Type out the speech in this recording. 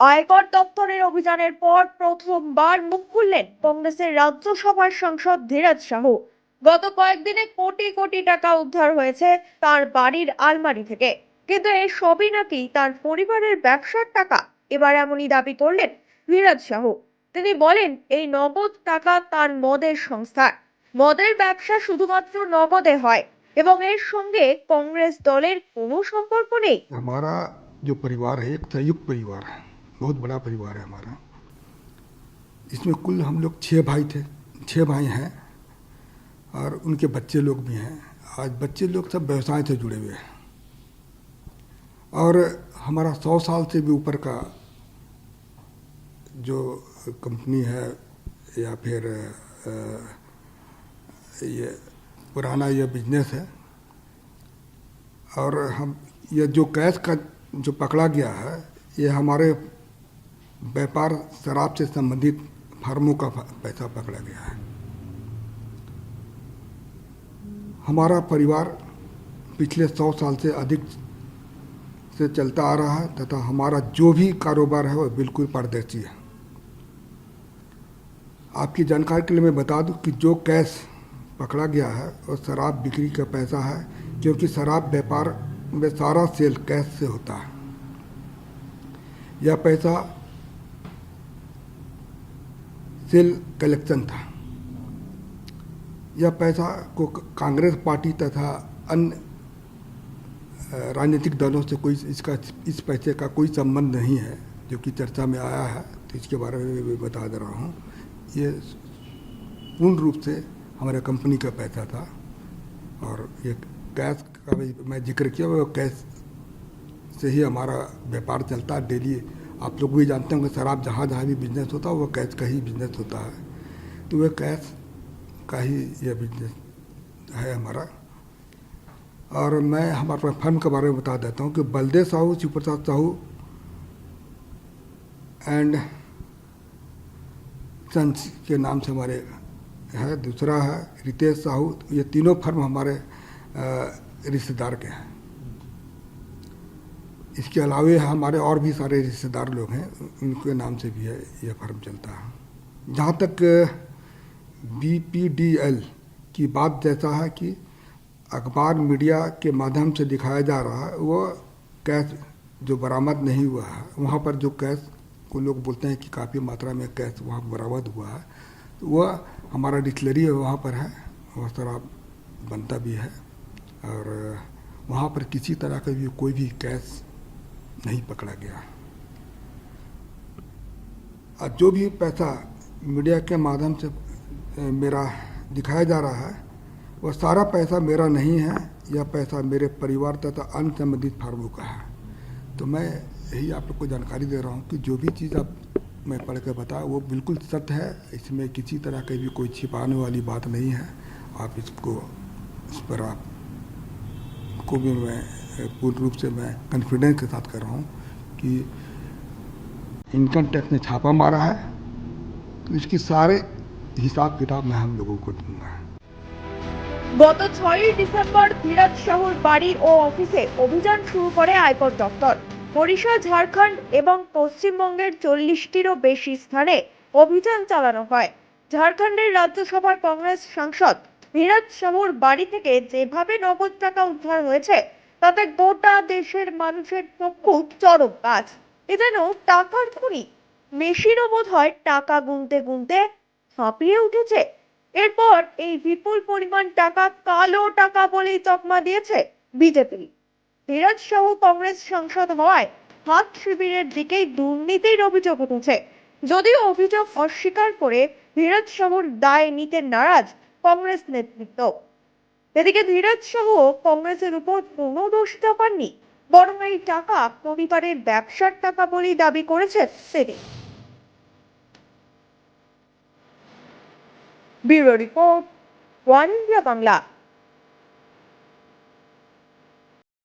আয়কর দপ্তরের অভিযানের পর প্রথমবার মুখ খুললেন কংগ্রেসের রাজ্যসভার সাংসদ ধীরাজ সাহু গত কয়েকদিনে কোটি কোটি টাকা উদ্ধার হয়েছে তার বাড়ির আলমারি থেকে কিন্তু এই সবই নাকি তার পরিবারের ব্যবসার টাকা এবার এমনই দাবি করলেন ধীরাজ সাহু তিনি বলেন এই নগদ টাকা তার মদের সংস্থার মদের ব্যবসা শুধুমাত্র নগদে হয় এবং এর সঙ্গে কংগ্রেস দলের কোনো সম্পর্ক নেই हमारा जो परिवार है एक संयुक्त परिवार है बहुत बड़ा परिवार है हमारा। इसमें कुल हम लोग छः भाई थे छः भाई हैं और उनके बच्चे लोग भी हैं। आज बच्चे लोग सब व्यवसाय से जुड़े हुए हैं। और हमारा सौ साल से भी ऊपर का जो कंपनी है या फिर ये पुराना यह बिज़नेस है और हम यह जो कैश का जो पकड़ा गया है, ये हमारे व्यापार शराब से संबंधित फार्मों का पैसा पकड़ा गया है। हमारा परिवार पिछले सौ साल से अधिक से चलता आ रहा है तथा हमारा जो भी कारोबार है वह बिल्कुल पारदर्शी है। आपकी जानकारी के लिए मैं बता दूँ कि जो कैश पकड़ा गया है वो शराब बिक्री का पैसा है क्योंकि शराब व्यापार में सारा सेल कैश से होता है। यह पैसा सेल कलेक्शन था। यह पैसा को कांग्रेस पार्टी तथा अन्य राजनीतिक दलों से कोई इसका, इस पैसे का कोई संबंध नहीं है, जो कि चर्चा में आया है तो इसके बारे में मैं बता दे रहा हूँ। ये पूर्ण रूप से हमारे कंपनी का पैसा था और ये कैश का भी मैं ज़िक्र किया, वो कैश से ही हमारा व्यापार चलता डेली। आप लोग भी जानते होंगे, शराब जहाँ जहाँ भी बिज़नेस होता है, वो कैश का ही बिज़नेस होता है। तो वह कैश का ही यह बिज़नेस है हमारा। और मैं हमारे फर्म के बारे में बता देता हूँ कि बलदेव साहू शिव प्रसाद साहू एंड सन्स के नाम से हमारे है, दूसरा है रितेश साहू। ये तीनों फर्म हमारे रिश्तेदार के हैं। इसके अलावे हमारे और भी सारे रिश्तेदार लोग हैं, उनके नाम से भी है, यह फर्म चलता है। जहाँ तक बी पी डी एल की बात जैसा है कि अखबार मीडिया के माध्यम से दिखाया जा रहा है, वो कैश जो बरामद नहीं हुआ है, वहाँ पर जो कैश को लोग बोलते हैं कि काफ़ी मात्रा में कैश वहाँ बरामद हुआ है तो वह हमारा डिस्लरी वहाँ पर है, वह शराब बनता भी है, और वहाँ पर किसी तरह का भी कोई भी कैश नहीं पकड़ा गया। और जो भी पैसा मीडिया के माध्यम से मेरा दिखाया जा रहा है, वह सारा पैसा मेरा नहीं है, यह पैसा मेरे परिवार तथा अन्य संबंधित फार्मों का है। तो मैं यही आप लोग को जानकारी दे रहा हूँ कि जो भी चीज़ आप, मैं पढ़ के बताया, वो बिल्कुल सत्य है। इसमें किसी तरह की भी कोई छिपाने वाली बात नहीं है। आप इसको, इस पर आप, को भी मैं पूर्ण रूप से मैं कॉन्फिडेंस के साथ कर रहा हूँ कि इनकम टैक्स ने छापा मारा है तो इसकी सारे हिसाब किताब मैं हम लोगों को दूंगा গত ছয়ই ডিসেম্বর ধীরাজ শাহুর বাড়ি ও অফিসে অভিযান শুরু করে আয়কর দপ্তর ওড়িশা ঝাড়খণ্ড এবং পশ্চিমবঙ্গের চল্লিশটিরও বেশি স্থানে অভিযান চালানো হয় ঝাড়খণ্ডের রাজ্যসভার কংগ্রেস সাংসদ ধীরাজ শাহুর বাড়ি থেকে যেভাবে নগদ টাকা উদ্ধার হয়েছে তাতে গোটা দেশের মানুষের চক্ষু চরম কাজ। এ যেন টাকার খুনি। মেশিনও বোধ হয় টাকা গুনতে গুনতে হাঁপিয়ে উঠেছে। এরপর এই বিপুল পরিমাণ টাকা কালো টাকা বলেই তকমা দিয়েছে বিজেপি। ধীরাজ সহ কংগ্রেস সাংসদ হওয়ায় হাত শিবিরের দিকেই দুর্নীতির অভিযোগ উঠেছে। যদিও অভিযোগ অস্বীকার করে ধীরাজ সাহুর দায় নিতে নারাজ কংগ্রেস নেতৃত্ব। এদিকে ধীরাজ সহ কংগ্রেসের উপর কোনো দোষ চাপাননি, বরং এই টাকা পরিবারের ব্যবসার টাকা বলেই দাবি করেছেন তিনি bureau report, one India Bangla.